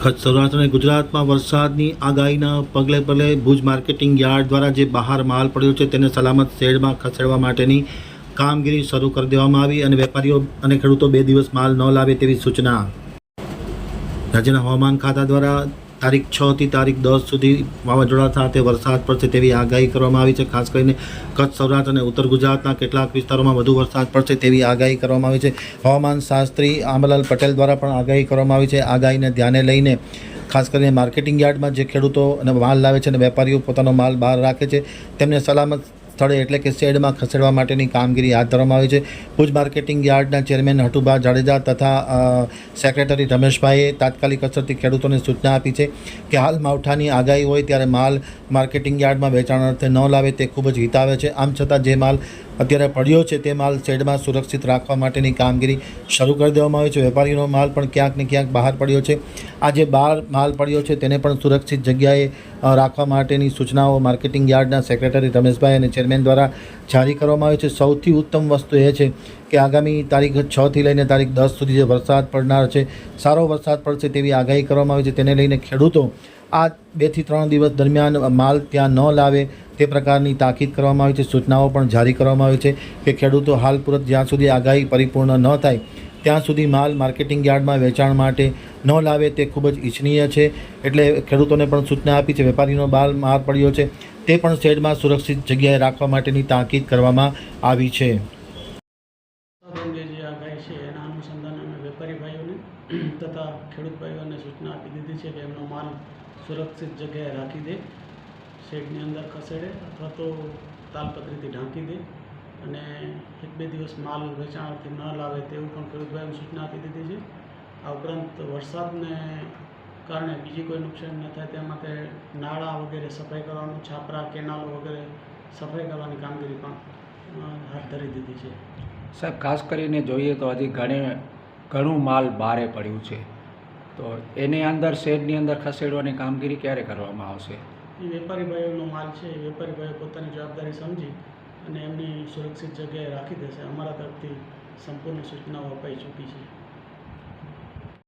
કચ્છ સૌરાષ્ટ્ર અને ગુજરાતમાં વરસાદની આગાહીના પગલે પગલે ભુજ માર્કેટિંગ યાર્ડ દ્વારા જે બહાર માલ પડ્યો છે તેને સલામત શેડમાં ખસેડવા માટેની કામગીરી શરૂ કરી દેવામાં આવી અને વેપારીઓ અને ખેડૂતો બે દિવસ માલ ન લાવે તેવી સૂચના. રાજ્યના હવામાન ખાતા દ્વારા તારીખ છ થી તારીખ દસ સુધી વાવાઝોડા સાથે વરસાદ પડશે તેવી આગાહી કરવામાં આવી છે. ખાસ કરીને કચ્છ, સૌરાષ્ટ્ર અને ઉત્તર ગુજરાતના કેટલાક વિસ્તારોમાં વધુ વરસાદ પડશે તેવી આગાહી કરવામાં આવી છે. હવામાન શાસ્ત્રી આંબાલાલ પટેલ દ્વારા પણ આગાહી કરવામાં આવી છે. આગાહીને ધ્યાને લઈને ખાસ કરીને માર્કેટિંગ યાર્ડમાં જે ખેડૂતો અને માલ લાવે છે અને વેપારીઓ પોતાનો માલ બહાર રાખે છે, તેમને સલામત સ્થળે એટલે કે શેડમાં ખસેડવા માટેની કામગીરી હાથ ધરવામાં આવી છે. ભુજ માર્કેટિંગ યાર્ડના ચેરમેન હટુભા જાડેજા તથા સેક્રેટરી રમેશભાઈએ તાત્કાલિક અસરથી ખેડૂતોને સૂચના આપી છે કે હાલ માવઠાની આગાહી હોય ત્યારે માલ માર્કેટિંગ યાર્ડમાં વેચાણ અર્થે ન લાવે તે ખૂબ જ હિતાવે છે. આમ છતાં જે માલ અત્યારે પડ્યો છે તે માલ શેડમાં સુરક્ષિત રાખવા માટેની કામગીરી શરૂ કરી દેવામાં આવી છે. વેપારીનો માલ પણ ક્યાંક ને ક્યાંક બહાર પડ્યો છે. આ જે બહાર માલ પડ્યો છે તેને પણ સુરક્ષિત જગ્યાએ રાખવા માટેની સૂચનાઓ માર્કેટિંગ યાર્ડના સેક્રેટરી રમેશભાઈ અને ચેરમેન દ્વારા જારી કરવામાં આવી છે. સૌથી ઉત્તમ વસ્તુ એ છે કે આગામી તારીખ છ થી લઈને તારીખ દસ સુધી જે વરસાદ પડનાર છે, સારો વરસાદ પડશે તેવી આગાહી કરવામાં આવી છે. તેને લઈને ખેડૂતો આ બેથી ત્રણ દિવસ દરમિયાન માલ ત્યાં ન લાવે તે પ્રકારની તાકીદ કરવામાં આવી છે. સૂચનાઓ પણ જારી કરવામાં આવી છે કે ખેડૂતો હાલ પૂરત જ્યાં સુધી આગાહી પરિપૂર્ણ ન થાય, ત્યાં સુધી માલ માર્કેટિંગ યાર્ડમાં વેચાણ માટે ન લાવે તે ખૂબ જ ઈચ્છનીય છે. એટલે ખેડૂતોને પણ સૂચના આપી છે, વેપારીનો માલ માર પડ્યો છે. તે પણ શેડમાં સુરક્ષિત જગ્યાએ રાખવા માટેની તાકીદ કરવામાં આવી છે. આગાહી છે એના અનુસંધાને અમે વેપારી ભાઈઓને તથા ખેડૂત ભાઈઓને સૂચના આપી દીધી છે કે એમનો માલ સુરક્ષિત જગ્યાએ રાખી દે, શેડની અંદર ખસેડે અથવા તો તાલપત્રીથી ઢાંકી દે અને એક બે દિવસ માલ વેચાણથી ન લાવે તેવું પણ ખેડૂત ભાઈઓને સૂચના આપી દીધી છે. આ ઉપરાંત વરસાદને કારણે બીજી કોઈ નુકસાન ન થાય તે માટે નાળા વગેરે સફાઈ કરવાનું, છાપરા, કેનાલો વગેરે સફાઈ કરવાની કામગીરી પણ હાથ ધરી દીધી છે. સાહેબ, ખાસ કરીને જોઈએ તો હજી ઘણી, ઘણું માલ બહારે પડ્યું છે. તો એની અંદર શેડની અંદર ખસેડવાની કામગીરી ક્યારે કરવામાં આવશે? એ વેપારી ભાઈઓનો માલ છે, એ વેપારી પોતાની જવાબદારી સમજી અને એમની સુરક્ષિત જગ્યાએ રાખી દેશે. અમારા તરફથી સંપૂર્ણ સૂચનાઓ અપાઈ ચૂકી છે.